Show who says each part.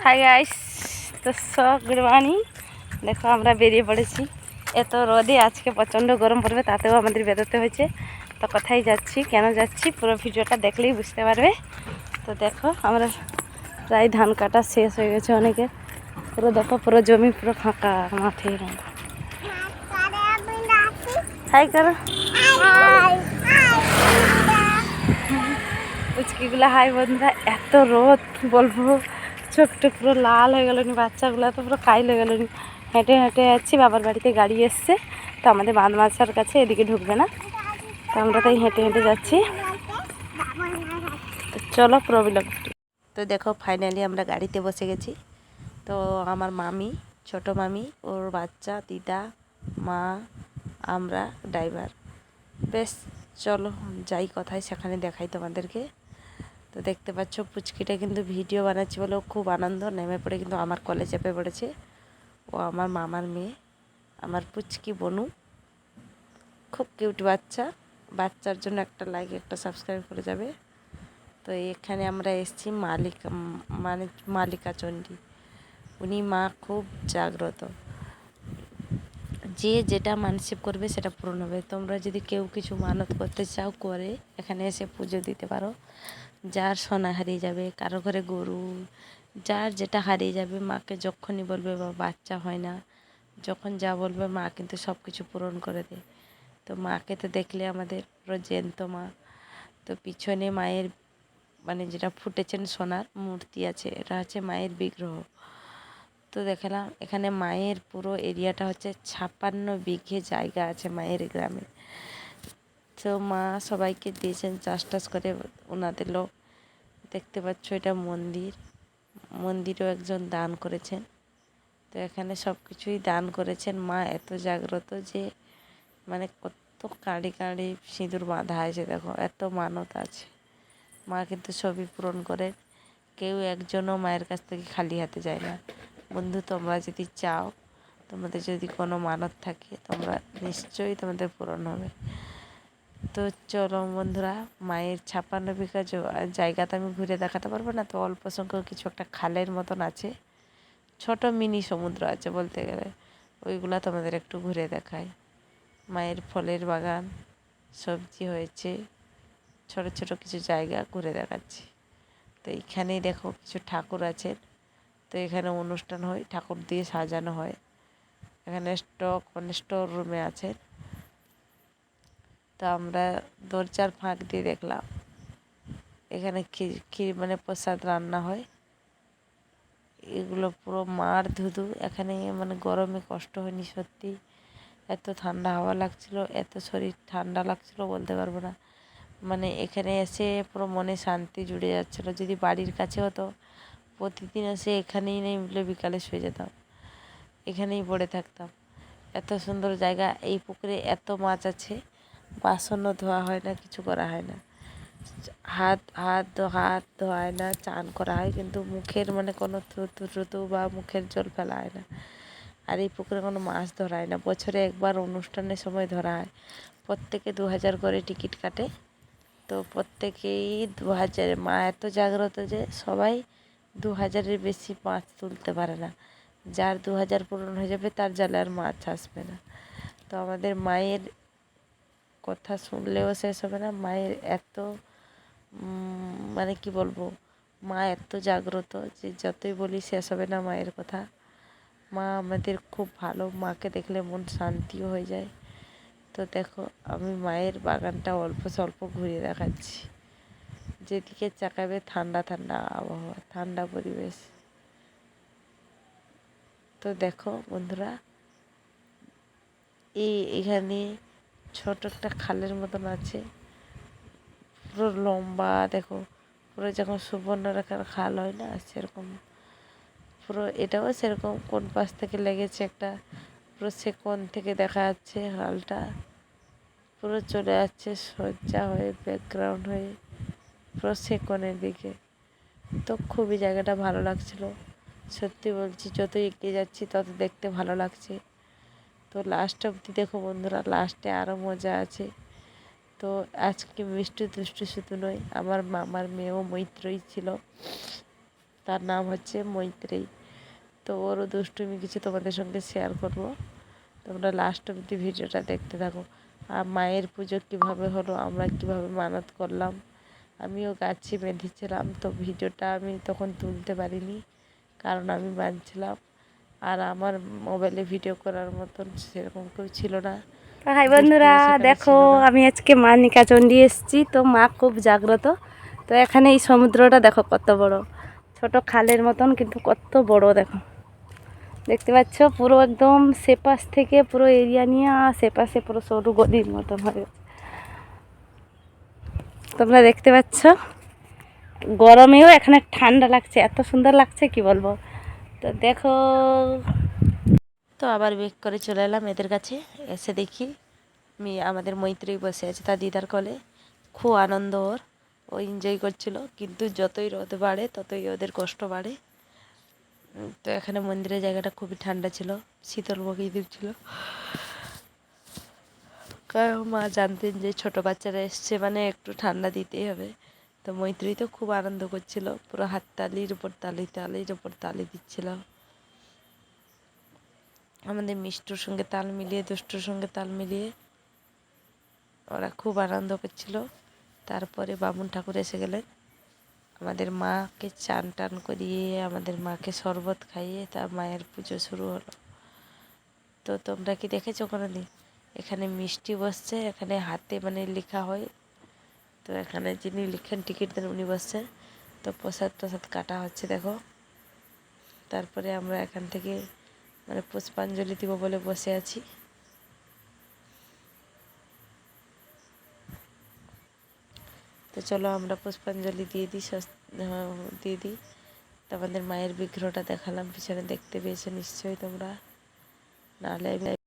Speaker 1: High guys তো good morning দেখো আমরা বেরিয়ে পড়েছি এত রোদে আজকে প্রচণ্ড গরম পড়বে তাতেও আমাদের বেরোতে হয়েছে তো কোথায় যাচ্ছি কেন যাচ্ছি পুরো ভিডিওটা দেখলেই বুঝতে পারবে তো দেখো আমরা প্রায় ধান কাটা শেষ হয়ে গেছে অনেকে পুরো দেখো পুরো জমি পুরো ফাঁকা মাঠে হাই করো পুচকিগুলো হাই বন্ধুরা এত রোদ বলব ছোট্ট পুরো লাল হয়ে গেল বাচ্চাগুলো তো পুরো কাইল হয়ে গেল হেঁটে হেঁটে যাচ্ছি, বাবার বাড়িতে গাড়ি এসছে, তো আমাদের বাঁধ মাছার কাছে এদিকে ঢুকবে না। তো আমরা তাই হেঁটে হেঁটে যাচ্ছি। তো চলো প্রবলেম তো দেখো ফাইনালি আমরা গাড়িতে বসে গেছি। তো আমার মামি, ছোট মামি, ওর বাচ্চা, দিদা, মা, আমরা ড্রাইভার বেশ, চলো, যাই কথায়, সেখানে দেখাই তোমাদেরকে। তো দেখতে পাচ্ছ, পুচকিটা কিন্তু ভিডিও বানাচ্ছি বলে ও খুব আনন্দ, নেমে পড়ে কিন্তু আমার কলে চেপে পড়েছে। ও আমার মামার মেয়ে, আমার পুচকি বনু। খুব কিউট বাচ্চা, বাচ্চার জন্য একটা লাইক একটা সাবস্ক্রাইব করে যাবে। তো এখানে আমরা এসেছি মালিকা মানে মালিকা চণ্ডী উনি মা খুব জাগ্রত। যে যেটা মানসিক করবে সেটা পূরণ হবে। তোমরা যদি কেউ কিছু মানত করতে চাও, করে এখানে এসে পুজো দিতে পারো। যার সোনা হারিয়ে যাবে, কারও ঘরে গরু, যার যেটা হারিয়ে যাবে, মাকে যখনই বলবে বা বাচ্চা হয় না, যখন যা বলবে মা কিন্তু সব কিছু পূরণ করে দেয়। তো মাকে তো দেখলে আমাদের পুরো জ্যান্ত মা। তো পিছনে মায়ের মানে যেটা ফুটেছেন সোনার মূর্তি আছে, এটা হচ্ছে মায়ের বিগ্রহ। তো দেখালাম এখানে মায়ের পুরো এরিয়াটা হচ্ছে ছাপ্পান্ন বিঘে জায়গা আছে মায়ের গ্রামে। তো মা সবাইকে দিয়েছেন চাষ টাস করে ওনাদের লোক দেখতে পাচ্ছ এটা মন্দির। মন্দিরও একজন দান করেছেন। তো এখানে সব কিছুই দান করেছেন। মা এত জাগ্রত যে মানে কত কাঁড়ি কাঁড়ি সিঁদুর বাঁধা আছে দেখো, এত মানত আছে। মা কিন্তু সবই পূরণ করে কেউ একজনও মায়ের কাছ থেকে খালি হাতে যায় না। বন্ধু, তোমরা যদি চাও, তোমাদের যদি কোনো মানত থাকে, তোমরা নিশ্চয়ই তোমাদের পূরণ হবে। তো চলো বন্ধুরা, মায়ের ছাপ্পান্ন বিঘা জায়গা তো আমি ঘুরে দেখাতে পারব না, তো অল্প সংখ্যক কিছু একটা খালের মতন আছে। ছোট মিনি সমুদ্র আছে বলতে গেলে, ওইগুলো তোমাদের একটু ঘুরে দেখায় মায়ের ফলের বাগান, সবজি হয়েছে, ছোট ছোট কিছু জায়গা ঘুরে দেখাচ্ছি। তো এইখানেই দেখো কিছু ঠাকুর আছেন। তো এখানে অনুষ্ঠান হয়, ঠাকুর দিয়ে সাজানো হয়। এখানে স্টক মানে স্টোর রুমে আছে তো আমরা দরজার ফাঁক দিয়ে দেখলাম। এখানে ক্ষীর মানে প্রসাদ রান্না হয়। এগুলো পুরো মার ধুধু। এখানে মানে গরমে কষ্ট হয়নি সত্যি। এত ঠান্ডা হাওয়া লাগছিল, এত শরীর ঠান্ডা লাগছিল বলতে পারব না। মানে এখানে এসে পুরো মনে শান্তি জুড়ে যাচ্ছিল। যদি বাড়ির কাছে হতো, প্রতিদিন এসে এখানেই নেই বলে বিকালে শুয়ে যেতাম। এখানেই পড়ে থাকতাম। এত সুন্দর জায়গা, এই পুকুরে এত মাছ আছে। বাসনও ধোয়া হয় না, কিছু করা হয় না। হাত হাত হাত ধোয়া হয় না, চান করা হয়, কিন্তু মুখের মানে কোনো থুতু টুতু বা মুখের জল ফেলা হয় না। আর এই পুকুরে কোনো মাছ ধরা হয় না। বছরে একবার অনুষ্ঠানের সময় ধরা হয়। প্রত্যেকে দু হাজার করে টিকিট কাটে। তো প্রত্যেকেই দু হাজার মা এত জাগ্রত যে সবাই দু হাজারের বেশি মাছ তুলতে পারে না। যার দু হাজার পূরণ হয়ে যাবে, তার জালে আর মাছ আসবে না। তো আমাদের মায়ের কথা শুনলেও শেষ হবে না। মায়ের এত মানে কি বলব, মা এত জাগ্রত যে যতই বলি শেষ হবে না মায়ের কথা। মা আমাদের খুব ভালো, মাকে দেখলে মন শান্তিও হয়ে যায়। তো দেখো, আমি মায়ের বাগানটা অল্প স্বল্প ঘুরিয়ে দেখাচ্ছি। যেদিকে চাকাবে ঠান্ডা ঠান্ডা আবহাওয়া, ঠান্ডা পরিবেশ। তো দেখো বন্ধুরা এই এখানে ছোট একটা খালের মতন আছে। পুরো লম্বা, দেখো, পুরো যখন সুবর্ণরেখার খাল হয় না, সেরকম। পুরো এটাও সেরকম, কোন পাশ থেকে লেগেছে একটা, পুরো সে কোন থেকে দেখা যাচ্ছে হালটা পুরো চলে যাচ্ছে সজ্জা হয়ে ব্যাকগ্রাউন্ড হয়ে, পুরো সে কোণের দিকে। তো খুবই জায়গাটা ভালো লাগছিল। সত্যি বলছি যত এগিয়ে যাচ্ছি, তত দেখতে ভালো লাগছে। তো লাস্ট অবধি দেখো বন্ধুরা লাস্টে আরও মজা আছে। তো আজকে মিষ্টি দুষ্টু শুধু নয়, আমার মামার মেয়েও মৈত্রই ছিল। তার নাম হচ্ছে মৈত্রেয়ী। তো ওরও দুষ্টুমি কিছু তোমাদের সঙ্গে শেয়ার করব। তোমরা লাস্ট অবধি ভিডিওটা দেখতে থাকো। আর মায়ের পুজো কীভাবে হলো, আমরা কীভাবে মানত করলাম, আমিও গাছি বেঁধেছিলাম, তো ভিডিওটা আমি তখন তুলতে পারিনি, কারণ আমি বাঁধছিলাম। আর আমার মোবাইলে ভিডিও করার মতন সেরকম কেউ ছিল না।
Speaker 2: হাই বন্ধুরা দেখো আমি আজকে মা নিকাচন্ডী এসেছি তো মা খুব জাগ্রত। তো এখানে এই সমুদ্রটা দেখো কত বড়। ছোট খালের মতন কিন্তু কত বড় দেখো। দেখতে পাচ্ছ পুরো একদম সেপাশ থেকে পুরো এরিয়া নিয়ে সেপাশে পুরো সরু গদির মতন হয়ে তোমরা দেখতে পাচ্ছ গরমেও এখানে ঠান্ডা লাগছে এত সুন্দর লাগছে কি বলব? তো দেখো।
Speaker 1: তো আবার বেক করে চলে এলাম এদের কাছে। এসে দেখি আমি আমাদের মৈত্রী বসে আছে তার দিদার কলে। খুব আনন্দ ওর। ও এনজয় করছিল। কিন্তু যতই রোদ বাড়ে, ততই ওদের কষ্ট বাড়ে। তো এখানে মন্দিরের জায়গাটা খুবই ঠান্ডা ছিল। শীতল বগিয়ে দিচ্ছিল মা জানতেন যে ছোট বাচ্চারা এসছে মানে একটু ঠান্ডা দিতেই হবে। তো মৈত্রী তো খুব আনন্দ করছিল। পুরো হাত তালির উপর তালি, তালির উপর তালি দিচ্ছিল। আমাদের মিষ্টুর সঙ্গে তাল মিলিয়ে, দুষ্টুর সঙ্গে তাল মিলিয়ে ওরা খুব আনন্দ করছিল। তারপরে বামুন ঠাকুর এসে গেলেন। আমাদের মাকে চান টান করিয়ে, আমাদের মাকে শরবত খাইয়ে তার মায়ের পুজো শুরু হলো। তো তোমরা কি দেখেছ কোনো দিন এখানে মিষ্টি বসছে, এখানে হাতে মানে লেখা হয় তো এখানে যিনি লিখেন টিকিট দেন উনি বসছেন তো প্রসাদ প্রসাদ কাটা হচ্ছে, দেখো। তারপরে আমরা এখান থেকে মানে পুষ্পাঞ্জলি দিব বলে বসে আছি। তো চলো আমরা পুষ্পাঞ্জলি দিয়ে দিই দিয়ে দিই। তো আমাদের মায়ের বিগ্রহটা দেখালাম, পিছনে দেখতে পেয়েছ নিশ্চয়ই তোমরা। নাহলে